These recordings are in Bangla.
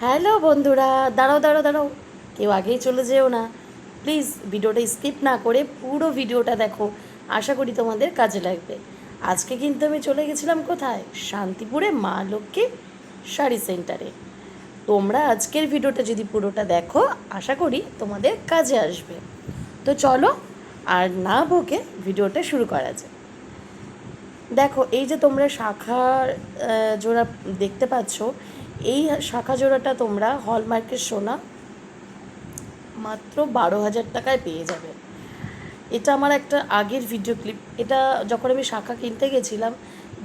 হ্যালো বন্ধুরা দাঁড়াও দাঁড়াও দাঁড়াও। কেউ আগেই চলে যেও না। প্লিজ ভিডিওটা স্কিপ না করে পুরো ভিডিওটা দেখো। আশা করি তোমাদের কাজে লাগবে। আজকে কিন্তু আমি চলে গেছিলাম কোথায়? শান্তিপুরে মা লক্ষ্মী শাড়ি সেন্টারে তোমরা আজকের ভিডিওটা যদি পুরোটা দেখো আশা করি তোমাদের কাজে আসবে। তো চলো আর না বকে ভিডিওটা শুরু করা যায় দেখো এই যে তোমরা আহ, জোড়া দেখতে পাচ্ছ এই শাখা জোড়াটা তোমরা হলমার্কের সোনা মাত্র বারো হাজার টাকায় পেয়ে যাবে। এটা আমার একটা আগের ভিডিও ক্লিপ এটা যখন আমি শাখা কিনতে গেছিলাম,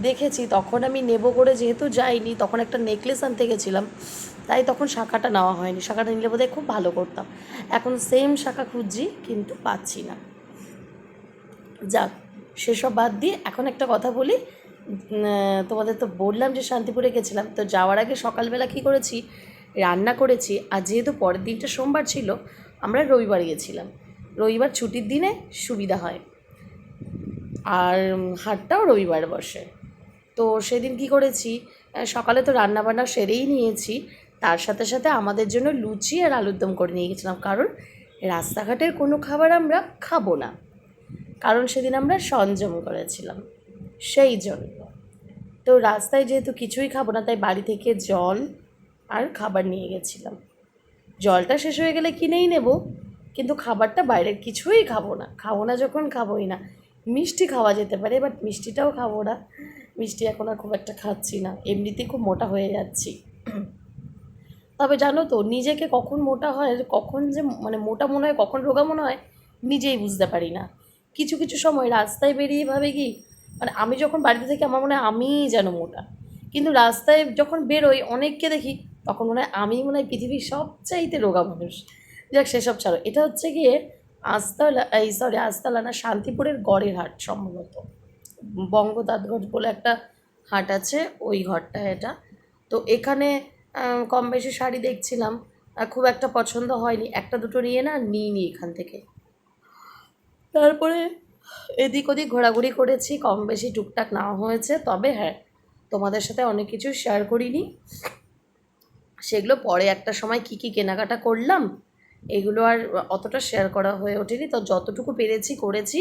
দেখেছি, তখন আমি নেব করে যেহেতু যাইনি, তখন একটা নেকলেস আনতে গেছিলাম, তাই তখন শাখাটা নেওয়া হয়নি। শাখাটা নিলে বোধহয় খুব ভালো করতাম। এখন সেম শাখা খুঁজছি, কিন্তু পাচ্ছি না। যাক, সেসব বাদ দিয়ে এখন একটা কথা বলি। তোমাদের তো বললাম যে শান্তিপুরে গেছিলাম, তো যাওয়ার আগে সকালবেলা কী করেছি? রান্না করেছি, আর যেহেতু পরের দিনটা সোমবার ছিল, আমরা রবিবার গেছিলাম। রবিবার ছুটির দিনে সুবিধা হয়। আর হাটটাও রবিবার বসে। তো সেদিন কি করেছি? সকালে তো রান্না বান্না সেরেই নিয়েছি, তার সাথে সাথে আমাদের জন্য লুচি আর আলুর দম করে নিয়ে গেছিলাম, কারণ রাস্তাঘাটের কোনো খাবার আমরা খাব না। কারণ সেদিন আমরা সংযম করেছিলাম। সেই জন্য। তো রাস্তায় যেহেতু কিছুই খাব না, তাই বাড়ি থেকে জল আর খাবার নিয়ে গেছিলাম। জলটা শেষ হয়ে গেলে কিনেই নেব, কিন্তু খাবারটা বাইরের কিছুই খাব না। খাব না যখন খাবোই না। মিষ্টি খাওয়া যেতে পারে, বাট মিষ্টিটাও খাব না। মিষ্টি এখন আর খুব একটা খাচ্ছি না। এমনিতেই খুব মোটা হয়ে যাচ্ছি। তবে জানো তো, নিজেকে কখন মোটা হয়, কখন যে মানে মোটা মনে হয়, কখন রোগা মনে হয়, নিজেই বুঝতে পারি না। কিছু কিছু সময় রাস্তায় বেরিয়ে ভাবে কি মানে আমি যখন বাড়িতে থাকি, আমার মনে হয় আমিই যেন মোটা। কিন্তু রাস্তায় যখন বেরোই, অনেককে দেখি, তখন মনে হয় আমি মনে হয় পৃথিবীর সবচাইতে রোগা মানুষ। যাক, সেসব ছাড়ো। এটা হচ্ছে গিয়ে আস্তালা এই সরি আস্তালা না শান্তিপুরের গড়ের হাট সম্ভবত। বঙ্গ বলে একটা হাট আছে, ওই ঘরটা এটা। তো এখানে কম বেশি শাড়ি দেখছিলাম। খুব একটা পছন্দ হয়নি। একটা দুটো নিয়ে না, নিইনি এখান থেকে। তারপরে এদিক ওদিক ঘোরাঘুরি করেছি, কম বেশি টুকটাক নেওয়া হয়েছে, তবে হ্যাঁ তোমাদের সাথে অনেক কিছু শেয়ার করিনি। সেগুলো পরে একটা সময় কি কি কেনাকাটা করলাম, এগুলো আর অতটা শেয়ার করা হয়ে ওঠেনি। তো যতটুকু পেরেছি করেছি,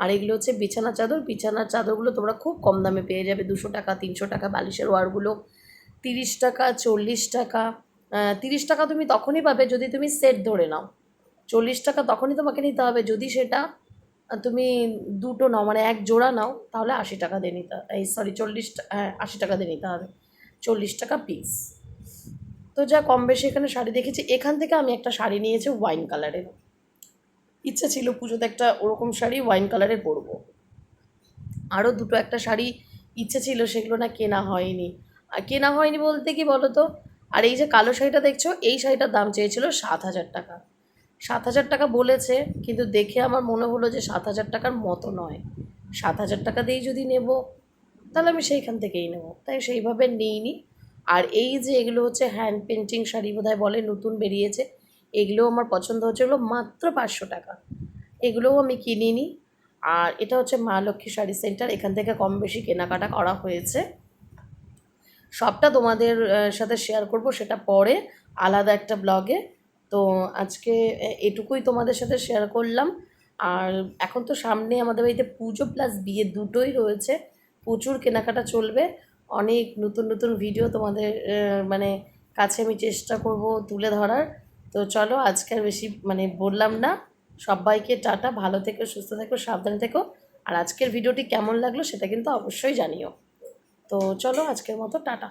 আর এগুলো হচ্ছে বিছানা চাদর। বিছানার চাদরগুলো তোমরা খুব কম দামে পেয়ে যাবে, দুশো টাকা, তিনশো টাকা, বালিশের ওয়ারগুলো। তিরিশ টাকা, চল্লিশ টাকা তিরিশ টাকা তুমি তখনই পাবে যদি তুমি সেট ধরে নাও। চল্লিশ টাকা তখনই তোমাকে নিতে হবে। যদি সেটা তুমি দুটো নাও মানে এক জোড়া নাও, তাহলে আশি টাকা দিয়ে নিতে এই সরি চল্লিশ হ্যাঁ আশি টাকা দিয়ে নিতে হবে। চল্লিশ টাকা পিস তো যা, কম বেশি এখানে শাড়ি দেখেছি। এখান থেকে আমি একটা শাড়ি নিয়েছি ওয়াইন কালারের ইচ্ছা ছিল পুজোতে একটা ওরকম শাড়ি ওয়াইন কালারের পরবো। আরও দুটো একটা শাড়ি ইচ্ছে ছিল, সেগুলো না কেনা হয়নি। আর কেনা হয়নি বলতে কি বলো তো আর এই যে কালো শাড়িটা দেখছ, এই শাড়িটার দাম চেয়েছিল সাত হাজার টাকা। সাত হাজার টাকা বলেছে, কিন্তু দেখে আমার মনে হলো যে সাত হাজার টাকার মতো নয়। সাত হাজার টাকা দিয়েই যদি নেব, তাহলে আমি সেইখান থেকেই নেব। তাই সেইভাবে নিইনি। আর এই যে এগুলো হচ্ছে হ্যান্ড পেন্টিং শাড়ি বোধহয় বলে, নতুন বেরিয়েছে, এগুলোও আমার পছন্দ হচ্ছে। এগুলো মাত্র পাঁচশো টাকা। এগুলোও আমি কিনিনি। আর এটা হচ্ছে মা লক্ষ্মী শাড়ি সেন্টার, এখান থেকে কম বেশি কেনাকাটা করা হয়েছে। সবটা তোমাদের সাথে শেয়ার করব, সেটা পরে আলাদা একটা ব্লগে তো আজকে এটুকুই তোমাদের সাথে শেয়ার করলাম। আর এখন তো সামনে আমাদের বাড়িতে পুজো প্লাস বিয়ে দুটোই রয়েছে। প্রচুর কেনাকাটা চলবে। অনেক নতুন নতুন ভিডিও তোমাদের মানে কাছে আমি চেষ্টা করব তুলে ধরার। তো চলো আজকে আর বেশি মানে বললাম না। সবাইকে টাটা, ভালো থেকো, সুস্থ থেকো, সাবধানে থেকো। আর আজকের ভিডিওটি কেমন লাগল সেটা কিন্তু অবশ্যই জানিও। তো চলো আজকের মতো, টাটা।